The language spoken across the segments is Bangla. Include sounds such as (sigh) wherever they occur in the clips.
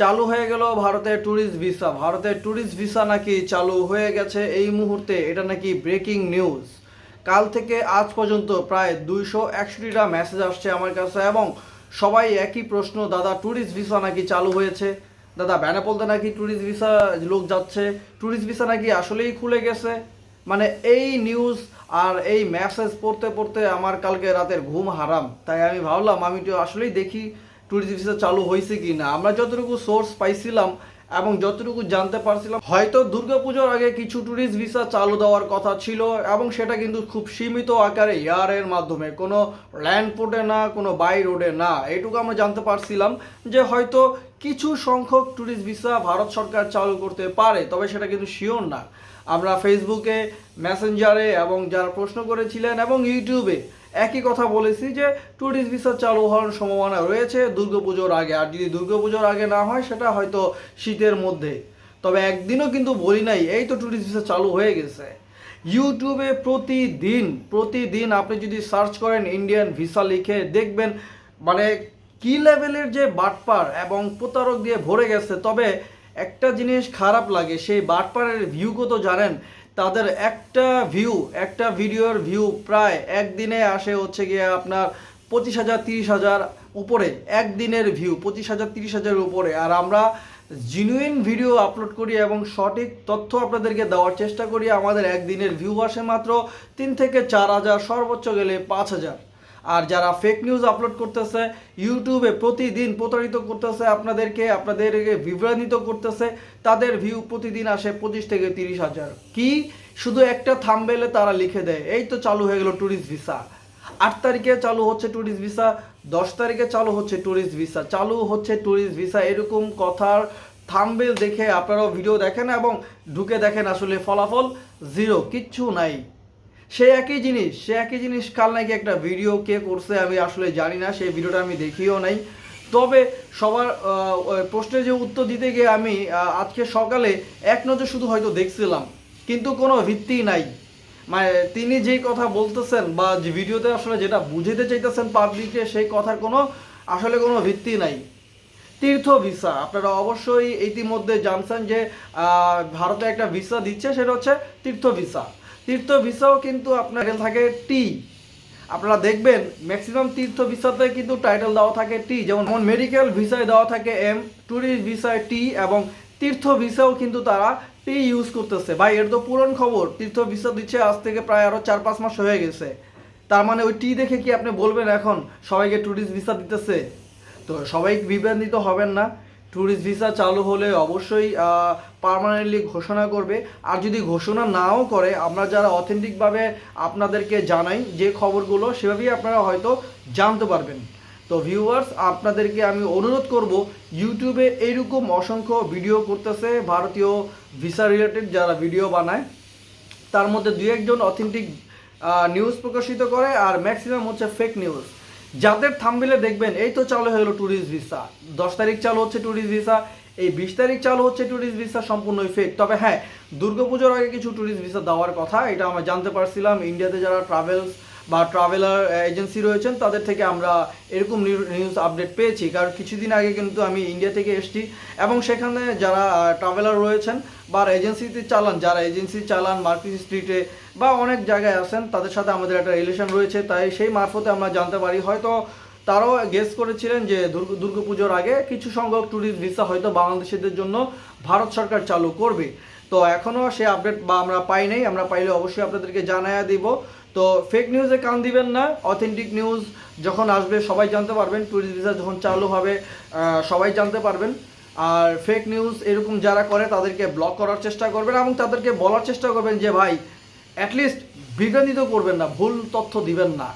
চালু হয়ে গেল ভারতের ট্যুরিস্ট ভিসা ভারতের ট্যুরিস্ট ভিসা নাকি চালু হয়ে গেছে এই মুহূর্তে, এটা নাকি ব্রেকিং নিউজ কাল থেকে আজ পর্যন্ত প্রায় দুইশো একষট্টিটা মেসেজ আসছে আমার কাছে এবং সবাই একই প্রশ্ন, দাদা ট্যুরিস্ট ভিসা নাকি চালু হয়েছে? দাদা, বেনাপোলতে নাকি ট্যুরিস্ট ভিসা লোক যাচ্ছে? ট্যুরিস্ট ভিসা নাকি আসলেই খুলে গেছে? মানে এই নিউজ আর এই মেসেজ পড়তে পড়তে আমার কালকে রাতের ঘুম হারাম। তাই আমি ভাবলাম, আমি তো আসলেই দেখি ট্যুরিস্ট ভিসা চালু হয়েছে কি না আমরা যতটুকু সোর্স পাইছিলাম এবং যতটুকু জানতে পারছিলাম, হয়তো দুর্গাপুজোর আগে কিছু ট্যুরিস্ট ভিসা চালু দেওয়ার কথা ছিল এবং সেটা কিন্তু খুব সীমিত আকারে এয়ারের মাধ্যমে, কোনো ল্যান্ড পোর্টে না, কোনো বাই রোডে না, এটুকু আমরা জানতে পারছিলাম যে হয়তো কিছু সংখ্যক ট্যুরিস্ট ভিসা ভারত সরকার চালু করতে পারে, তবে সেটা কিন্তু শিওর না। আমরা ফেসবুকে মেসেঞ্জারে এবং যারা প্রশ্ন করেছিলেন এবং ইউটিউবে একই কথা বলেছি যে ট্যুরিস্ট ভিসা চালু হওয়ার সম্ভাবনা রয়েছে দুর্গাপুজোর আগে। আর যদি দুর্গাপুজোর আগে না হয়, সেটা হয়তো শীতের মধ্যে। তবে একদিনও কিন্তু বলি নাই, এই তো ট্যুরিস্ট ভিসা চালু হয়ে গেছে। ইউটিউবে প্রতিদিন প্রতিদিন আপনি যদি সার্চ করেন ইন্ডিয়ান ভিসা লিখে দেখবেন মানে কি লেভেলের যে বাটপার এবং প্রতারক দিয়ে ভরে গেছে, তবে একটা জিনিস খারাপ লাগে, সেই বাটপারের ভিউ কত জানেন, তাদের একটা ভিউ একটা ভিডিওর ভিউ প্রায় একদিনে আসে হচ্ছে গিয়ে আপনার পঁচিশ হাজার, তিরিশ হাজার উপরে, একদিনের ভিউ পঁচিশ হাজার, তিরিশ হাজারের উপরে। আর আমরা জিনুইন ভিডিও আপলোড করি এবং সঠিক তথ্য আপনাদেরকে দেওয়ার চেষ্টা করি, আমাদের একদিনের ভিউ আসে মাত্র তিন থেকে চার হাজার, সর্বোচ্চ গেলে পাঁচ হাজার। আর যারা ফেক নিউজ আপলোড করতেছে ইউটিউবে প্রতিদিন প্রতারিত করতেছে, আপনাদেরকে আপনাদেরকে বিভ্রান্তিত করতেছে, তাদের ভিউ প্রতিদিন আসে পঁচিশ থেকে তিরিশ হাজার। কি? শুধু একটা থামবেলে তারা লিখে দেয়। এই তো চালু হয়ে গেল ট্যুরিস্ট ভিসা আট তারিখে চালু হচ্ছে ট্যুরিস্ট ভিসা দশ তারিখে চালু হচ্ছে ট্যুরিস্ট ভিসা চালু হচ্ছে ট্যুরিস্ট ভিসা এরকম কথার থামবেল দেখে আপনারাও ভিডিও দেখেন এবং ঢুকে দেখেন আসলে ফলাফল জিরো কিচ্ছু নাই। সে একই জিনিস, সে একই জিনিস কাল নাকি একটা ভিডিও কে করছে আমি আসলে জানি না, সেই ভিডিওটা আমি দেখিও নাই। তবে সবার প্রশ্নের যে উত্তর দিতে গিয়ে আমি আজকে সকালে এক নজর শুধু হয়তো দেখছিলাম, কিন্তু কোনো ভিত্তি নাই। মানে তিনি যেই কথা বলতেছেন বা যে ভিডিওতে আসলে যেটা বুঝাতে চাইতেছেন পাবলিকে সেই কথার কোনো, আসলে কোনো ভিত্তি নাই। তীর্থ ভিসা আপনারা অবশ্যই ইতিমধ্যে জানছেন যে ভারতে একটা ভিসা দিচ্ছে, সেটা হচ্ছে তীর্থ ভিসা তীর্থ ভিসাও কিন্তু আপনার থাকে টি আপনারা দেখবেন ম্যাক্সিমাম তীর্থ ভিসাতে কিন্তু টাইটেল দেওয়া থাকে টি যেমন মেডিকেল ভিসায় দেওয়া থাকে এম ট্যুরিস্ট ভিসায় টি এবং তীর্থ ভিসাও কিন্তু তারা টি ইউজ করতেছে। ভাই, এর তো পুরন খবর তীর্থ ভিসা দিচ্ছে আজ থেকে প্রায় আরও চার পাঁচ মাস হয়ে গেছে। তার মানে ওই টি দেখে কি আপনি বলবেন এখন, সবাইকে ট্যুরিস্ট ভিসা দিতেছে? তো সবাই বিভ্রান্তিত হবেন না? ট্যুরিস্ট ভিসা চালু হলে অবশ্যই পার্মানেন্টলি ঘোষণা করবে। আর যদি ঘোষণা নাও করে, আমরা যারা অথেন্টিকভাবে আপনাদেরকে জানাই যে খবরগুলো, সেভাবেই আপনারা হয়তো জানতে পারবেন। তো ভিউয়ার্স আপনাদেরকে আমি অনুরোধ করব, ইউটিউবে এইরকম অসংখ্য ভিডিও করতেছে ভারতীয় ভিসা রিলেটেড যারা ভিডিও বানায়। তার মধ্যে দুই একজন অথেন্টিক নিউজ প্রকাশিত করে, আর ম্যাক্সিমাম হচ্ছে ফেক নিউজ যাদের থামবিলে দেখবেন, এই তো চালু হয়ে গেলো ট্যুরিস্ট ভিসা দশ তারিখ চালু হচ্ছে ট্যুরিস্ট ভিসা এই বিশ তারিখ চালু হচ্ছে ট্যুরিস্ট ভিসা সম্পূর্ণই ফেক তবে হ্যাঁ দুর্গাপুজোর আগে কিছু ট্যুরিস্ট ভিসা দেওয়ার কথা, এটা আমরা জানতে পারছিলাম। ইন্ডিয়াতে যারা ট্রাভেলস বা ট্রাভেলার এজেন্সি রয়েছেন, তাদের থেকে আমরা এরকম নিউজ আপডেট পেয়েছি। কারণ কিছুদিন আগে কিন্তু আমি ইন্ডিয়া থেকে এসেছি এবং সেখানে যারা ট্রাভেলার রয়েছেন বা এজেন্সিতে চালান, যারা এজেন্সি চালান, মার্কেট স্ট্রিটে বা অনেক জায়গায় আছেন, তাদের সাথে আমাদের একটা রিলেশন রয়েছে। তাই সেই মারফতে আমরা জানতে পারি। হয়তো তারাও গেস করেছিলেন যে দুর্গা, দুর্গাপুজোর আগে কিছু সংখ্যক ট্যুরিস্ট ভিসা হয়তো বাংলাদেশিদের জন্য ভারত সরকার চালু করবে। তো এখনও সে আপডেট বা আমরা পাই নাই, আমরা পাইলে অবশ্যই আপনাদেরকে জানায়া দিব। তো ফেক নিউজে কান দিবেন না অথেন্টিক নিউজ যখন আসবে, সবাই জানতে পারবেন ট্যুরিস্ট ভিসা যখন চালু হবে সবাই জানতে পারবেন। আর ফেক নিউজ এরকম যারা করে, তাদেরকে ব্লক করার চেষ্টা করবেন এবং তাদেরকে বলার চেষ্টা করবেন যে, ভাই অ্যাটলিস্ট বিভ্রান্তিত করবেন না, ভুল তথ্য দিবেন না।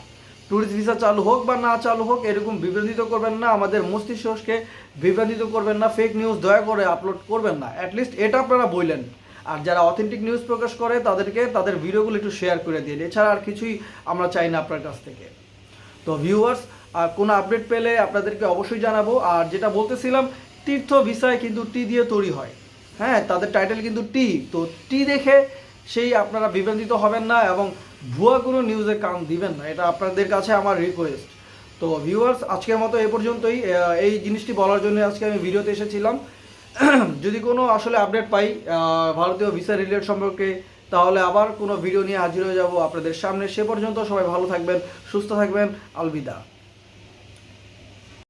ট্যুরিস্ট ভিসা চালু হোক বা না চালু হোক, এরকম বিভ্রান্তিত করবেন না, আমাদের মস্তিষ্ককে বিভ্রান্তিত করবেন না ফেক নিউজ দয়া করে আপলোড করবেন না। অ্যাটলিস্ট এটা আপনারা বললেন। আর যারা অথেন্টিক নিউজ প্রকাশ করে, তাদেরকে তাদের ভিডিওগুলো একটু শেয়ার করে দিন। এছাড়া আর কিছুই আমরা চাই না আপনার কাছ থেকে। তো ভিউয়ার্স কোনো আপডেট পেলে আপনাদেরকে অবশ্যই জানাব। আর যেটা বলতেছিলাম, তীর্থ ভিসায় কিন্তু টি দিয়ে তৈরি হয়। হ্যাঁ তাদের টাইটেল কিন্তু টি। তো টি দেখে সেই আপনারা বিভ্রান্তিত হবেন না এবং ভুয়া কোনো নিউজে কান দিবেন না। এটা আপনাদের কাছে আমার রিকোয়েস্ট তো ভিউয়ার্স আজকের মতো এ পর্যন্তই। এই জিনিসটি বলার জন্য আজকে আমি ভিডিওতে এসেছিলাম। (clears throat) যদি কোনো আসলে আপডেট পাই ভারতীয় ভিসা রিলেট সম্পর্কে, তাহলে আবার কোনো ভিডিও নিয়ে হাজির হয়ে যাব আপনাদের সামনে। সে পর্যন্ত সবাই ভালো থাকবেন, সুস্থ থাকবেন। আলবিদা।